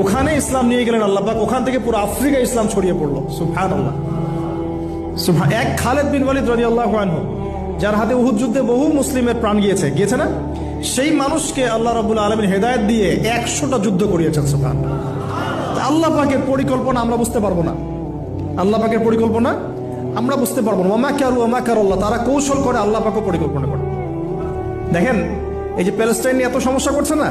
ওখানে ইসলাম নিয়ে গেলেন আল্লাপাক ওখান থেকে পুরো আফ্রিকা ইসলাম ছড়িয়ে পড়ল। সুফান আল্লাহ এক খালেদ বিন ওয়ালিদ রাদিয়াল্লাহু আনহু, যার হাতে উহুদ যুদ্ধে বহু মুসলিমের প্রাণ গিয়েছে। গিয়েছে না? সেই মানুষকে আল্লাহ রাব্বুল আলামিন হেদায়েত দিয়ে একশোটা যুদ্ধ করিয়েছেন সুবহান আল্লাহ পাকের পরিকল্পনা আমরা বুঝতে পারব না। আল্লাহ পাকের পরিকল্পনা আমরা বুঝতে পারব না। ওমা কারু ওমা আল্লাহ, তারা কৌশল করে আল্লাহ পাকও পরিকল্পনা করে। দেখেন, এই যে প্যালেস্টাইন নিয়ে এত সমস্যা করছে না?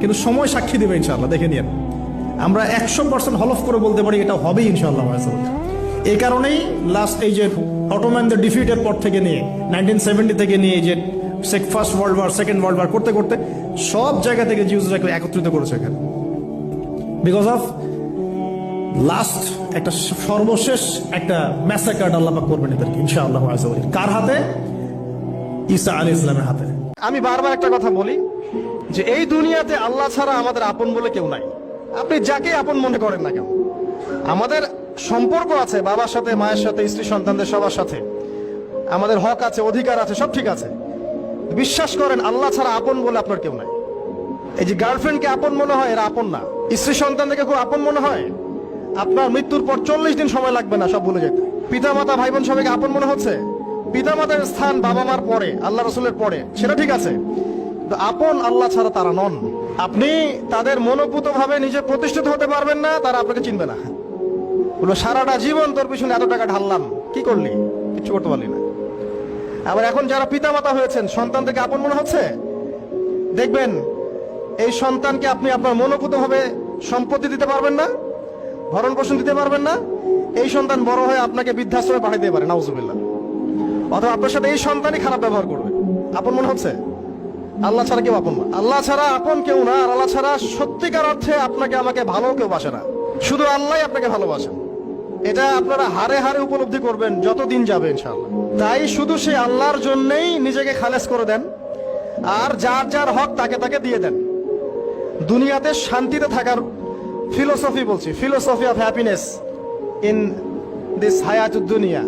কিন্তু সময় সাক্ষী দেবে ইনশাআল্লাহ, দেখে নিন আমরা একশো পার্সেন্ট হলফ করে বলতে পারি এটা হবেই ইনশাল্লাহ এই কারণেই লাস্ট এই যে অটোম্যানদের ডিফিটের পর থেকে নিয়ে নাইনটিন সেভেন্টি থেকে নিয়ে যে first world war second world war করতে করতে সব জায়গা থেকে জিউসরাকে একত্রিত করেছে এখানে। বিকজ অফ লাস্ট একটা সর্বশেষ একটা ম্যাসাকার্ড আল্লাহ করবেন এদেরকে, ইনশাআল্লাহ। কার হাতে? ঈসা আলাইহিস ইসলামের হাতে। আমি বারবার একটা কথা বলি যে এই দুনিয়াতে আল্লাহ ছাড়া আমাদের আপন বলে কেউ নাই। আপনি যাকে আপন মনে করেন না কেন। আমাদের সম্পর্ক আছে বাবার সাথে, মায়ের সাথে, স্ত্রী সন্তানদের সবার সাথে। আমাদের হক আছে, অধিকার আছে, সব ঠিক আছে। বিশ্বাস করেন, আল্লাহ ছাড়া আপন বলে আপনার কেউ নাই। এই যে গার্লফ্রেন্ডকে আপন মনে হয়, এরা আপন না। স্ত্রী সন্তানদেরকে খুব আপন মনে হয়। আপনার মৃত্যুর পর চল্লিশ দিন সময় লাগবে না সব ভুলে যেতে। পিতা মাতা ভাই বোন সবাইকে আপন মনে হচ্ছে? পিতা মাতার স্থান বাবা মার পরে, আল্লাহ রসুলের পরে। সেটা ঠিক আছে। আপন আল্লাহ ছাড়া তারা নন। আপনি তাদের মনোপুত ভাবে নিজে প্রতিষ্ঠিত হতে পারবেন না, তারা আপনাকে চিনবে না। বলব সারাটা জীবন তোর পিছনে এত টাকা ঢাললাম, কি করলি? কিছু করতে পারলি না। আবার এখন যারা পিতা মাতা হয়েছেন, সন্তান থেকে আপন মনে হচ্ছে? দেখবেন, এই সন্তানকে আপনি আপনার মনোপুত ভাবে সম্পত্তি দিতে পারবেন না ভরণ পোষণ দিতে পারবেন না, এই সন্তান বড় হয়ে আপনাকে বৃদ্ধাশ্রমে পাঠিয়ে দিতে পারে, নাউজুবিল্লাহ। অথবা আপনার সাথে এই সন্তানই খারাপ ব্যবহার করবে। আপন মনে হচ্ছে? আল্লাহ ছাড়া কেউ আপন না। আল্লাহ ছাড়া আপন কেউ না, আর আল্লাহ ছাড়া সত্যিকার অর্থে আপনাকে আমাকে ভালো কেউ বাসে না। শুধু আল্লাহ আপনাকে ভালোবাসেন এটা আপনারা হারে হারে উপলব্ধি করবেন যতদিন যাবে, ইনশাআল্লাহ। তাই শুধু সেই আল্লাহর জন্যই নিজেকে খালেজ করে দেন, আর যার যার হক তাকে তাকে দিয়ে দেন। দুনিয়াতে শান্তিতে থাকার ফিলোসফি বলছি philosophy of happiness in this হায়াত দুনিয়া